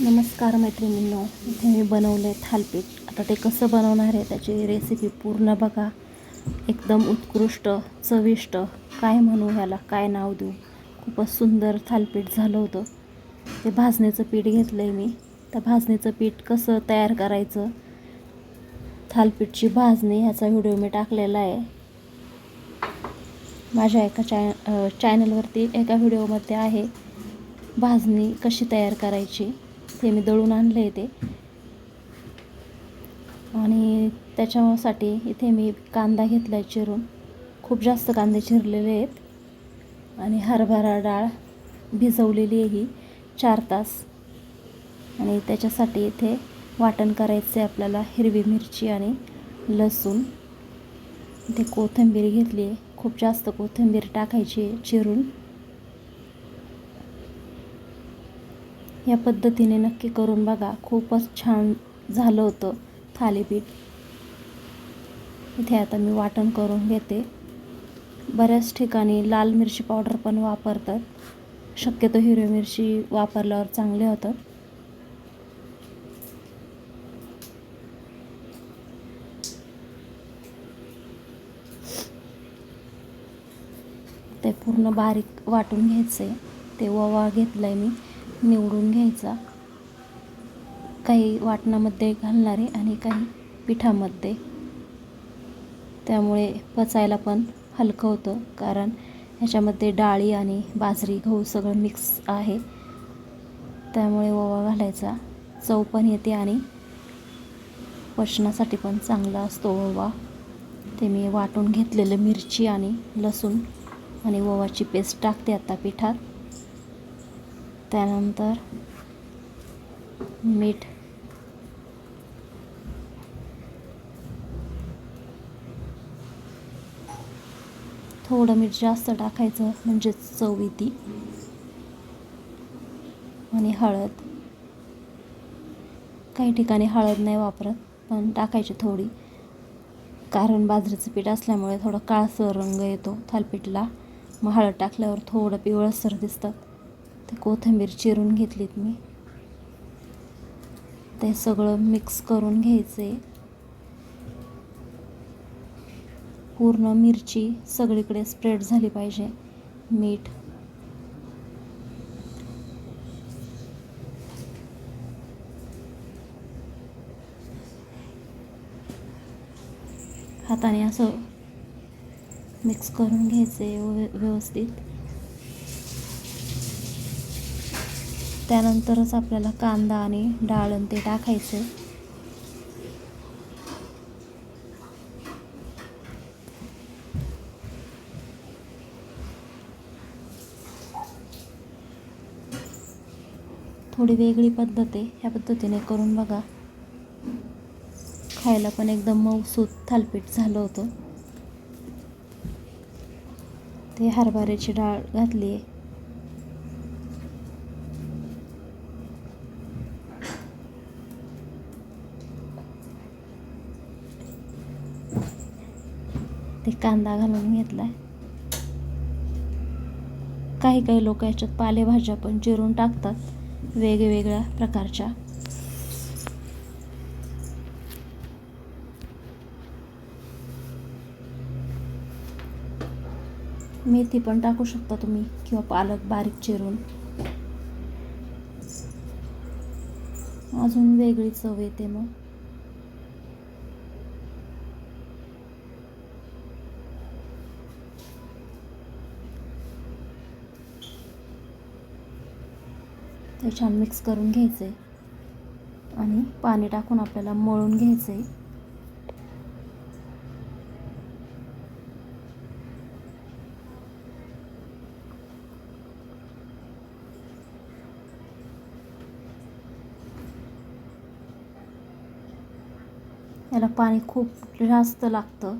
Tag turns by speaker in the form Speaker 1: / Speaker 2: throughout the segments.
Speaker 1: नमस्कार मैत्रिणींनो इथे मी बनवलं आहे थालपीठ. आता ते कसं बनवणार आहे त्याची रेसिपी पूर्ण बघा. एकदम उत्कृष्ट चविष्ट काय म्हणू ह्याला काय नाव देऊ. खूपच सुंदर थालपीठ झालं होतं. ते भाजणीचं पीठ घेतलं आहे मी. त्या भाजणीचं पीठ कसं तयार करायचं? थालपीठची भाजणी ह्याचा व्हिडिओ मी टाकलेला आहे. माझ्या एका चॅ चॅनलवरती एका व्हिडिओमध्ये आहे भाजणी कशी तयार करायची. ते मी दळून आणले आहे ते. आणि त्याच्यासाठी इथे मी कांदा घेतला आहे चिरून. खूप जास्त कांदे चिरलेले आहेत. आणि हरभरा डाळ भिजवलेली आहे ही. चार तास. आणि त्याच्यासाठी इथे वाटण करायचे आपल्याला हिरवी मिरची आणि लसूण. इथे कोथिंबीर घेतली आहे. खूप जास्त कोथिंबीर टाकायची आहे चिरून. या पद्धतीने नक्की करून बघा. खूपच छान झालं होतं थालीपीठ. इथे आता मी वाटण करून घेते. बऱ्याच ठिकाणी लाल मिरची पावडर पण वापरतात. शक्यतो हिरवी मिरची वापरल्यावर चांगले होतात. ते पूर्ण बारीक वाटून घ्यायचे ते ओवा घेतलं आहे मी. निवडून घ्यायचा. काही वाटणामध्ये घालणारे आणि काही पिठामध्ये. त्यामुळे पचायला पण हलकं होतं कारण ह्याच्यामध्ये डाळी आणि बाजरी गहू सगळं मिक्स आहे. त्यामुळे ओवा घालायचा. चव पण येते आणि पचनासाठी पण चांगला असतो ओवा. ते मी वाटून घेतलेलं मिरची आणि लसूण आणि ओवाची पेस्ट टाकते आता पिठात. त्यानंतर मीठ. थोडं मीठ जास्त टाकायचं म्हणजे चव येते. आणि हळद. काही ठिकाणी हळद नाही वापरत पण टाकायची थोडी. कारण बाजरीचं पीठ असल्यामुळे थोडा काळसर रंग येतो थालपीठला. मग हळद टाकल्यावर थोडं पिवळसर दिसतात ते कोथिंबीर चिरून घेतलीत मी. ते सगळं मिक्स करून घ्यायचे पूर्ण मिरची सगळीकडे स्प्रेड झाली पाहिजे. मीठ. हाताने असं मिक्स करून घ्यायचे व्यव- व्यवस्थित. त्यानंतरच आपल्याला कांदा आणि डाळ आणि ते टाकायचं. थोडी वेगळी पद्धत आहे. ह्या पद्धतीने करून बघा. खायला पण एकदम मऊसूत थालपीठ झालं होतं. ते हरभऱ्याची डाळ घातली आहे ते कांदा घालून घेतलाय. काही काही लोक याच्यात पालेभाज्या पण चिरून टाकतात वेगवेगळ्या प्रकारच्या. मेथी पण टाकू शकता तुम्ही किंवा पालक बारीक चिरून. अजून वेगळी चव येते मग. ते छान मिक्स करून घ्यायचं आहे आणि पाणी टाकून आपल्याला मळून घ्यायचे याला पाणी खूप जास्त लागतं.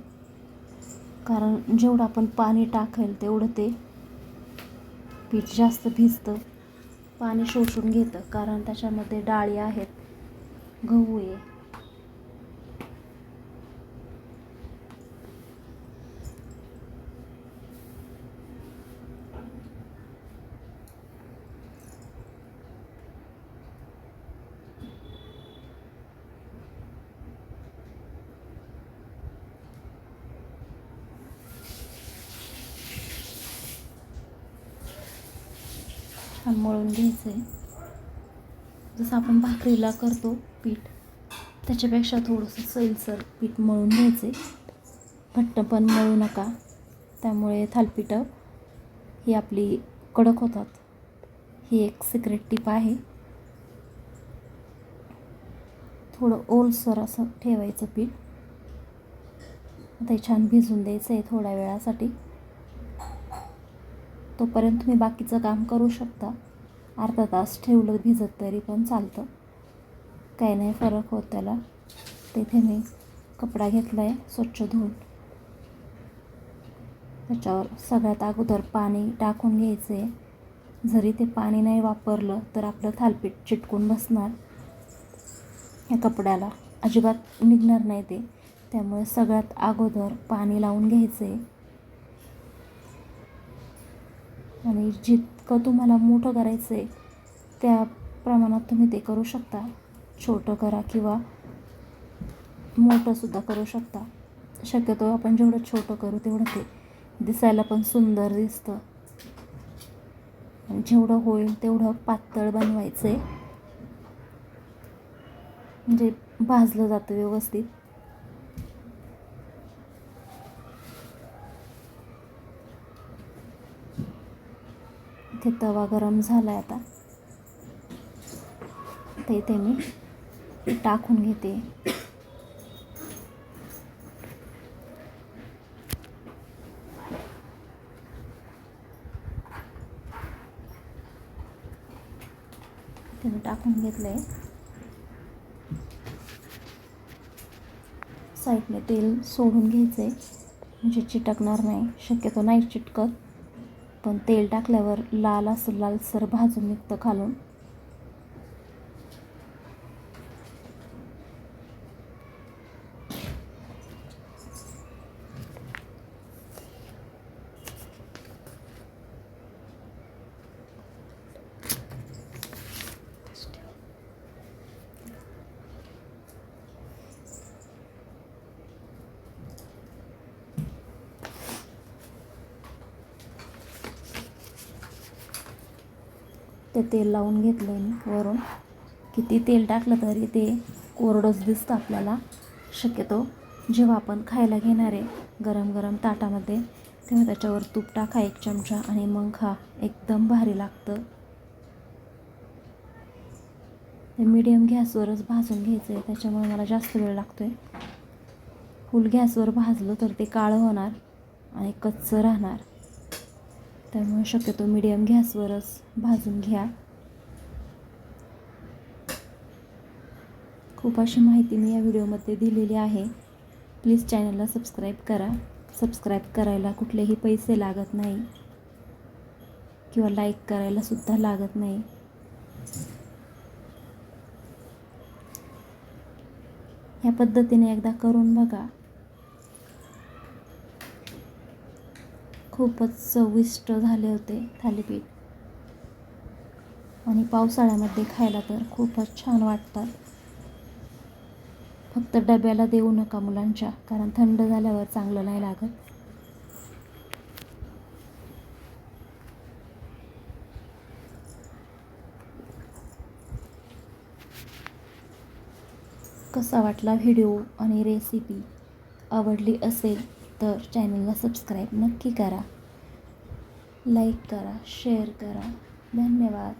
Speaker 1: कारण जेवढं आपण पाणी टाकेल तेवढं ते पीठ जास्त भिजतं. पाणी शोषून घेतं कारण त्याच्यामध्ये डाळी आहेत गहू आहे. छान मळून घ्यायचं आहे जसं आपण भाकरीला करतो पीठ त्याच्यापेक्षा थोडंसं सैलसर पीठ मळून घ्यायचे घट्ट पण मळू नका. त्यामुळे थालपीठं ही आपली कडक होतात. ही एक सिक्रेट टीप आहे. थोडं ओलसर असं ठेवायचं पीठ. आता छान भिजून द्यायचं आहे थोड्या वेळासाठी. तोपर्यंत तुम्ही बाकीचं काम करू शकता. अर्धा तास ठेवलं भिजत तरी पण चालतं. काही नाही फरक होत त्याला. तिथे मी कपडा घेतला आहे स्वच्छ धुवून. त्याच्यावर सगळ्यात अगोदर पाणी टाकून घ्यायचं. आहे जरी ते पाणी नाही वापरलं तर आपलं थालपीठ चिटकून बसणार. या कपड्याला अजिबात निघणार नाही ते. त्यामुळे सगळ्यात अगोदर पाणी लावून घ्यायचं. आहे आणि जितकं तुम्हाला मोठं करायचं आहे त्या प्रमाणात तुम्ही ते करू शकता. छोटं करा किंवा मोठंसुद्धा करू शकता. शक्यतो आपण जेवढं छोटं करू तेवढं ते दिसायला पण सुंदर दिसतं. आणि जेवढं होईल तेवढं पातळ बनवायचं आहे म्हणजे भाजलं जातं व्यवस्थित इथे तवा गरम झाला आहे आता. ते इथे मी टाकून घेते. ते मी टाकून घेतलं आहे साईडने तेल सोडून घ्यायचं आहे म्हणजे चिटकणार नाही. शक्यतो नाही चिटकत. पण तेल टाकल्यावर लाल असं लालसर भाजून निघतं खालून. ते तेल लावून घेतलं आहे मी वरून. किती तेल टाकलं तरी ते कोरडंच दिसतं आपल्याला. शक्यतो जेव्हा आपण खायला घेणार आहे गरम गरम ताटामध्ये तेव्हा त्याच्यावर तूप टाका एक चमचा आणि मग खा. एकदम भारी लागतं. ते मीडियम गॅसवरच भाजून घ्यायचं आहे त्याच्यामुळे मला जास्त वेळ लागतो आहे फुल गॅसवर भाजलं तर ते काळं होणार आणि कच्चं राहणार. त्यामुळे शक्यतो मिडियम गॅसवरच भाजून घ्या. खूप अशी माहिती मी या व्हिडिओमध्ये दिलेली आहे. प्लीज चॅनलला सबस्क्राईब करा. सबस्क्राईब करायला कुठलेही पैसे लागत नाही. किंवा लाईक करायला सुद्धा लागत नाही. ह्या पद्धतीने एकदा करून बघा. खूपच चविष्ट झाले होते थालीपीठ. आणि पावसाळ्यामध्ये खायला तर खूपच छान वाटतात. फक्त डब्याला देऊ नका मुलांच्या कारण थंड झाल्यावर चांगलं नाही लागत. कसा वाटला व्हिडिओ आणि रेसिपी? आवडली असेल तर चॅनलला सबस्क्राईब नक्की करा. लाईक करा शेअर करा. धन्यवाद.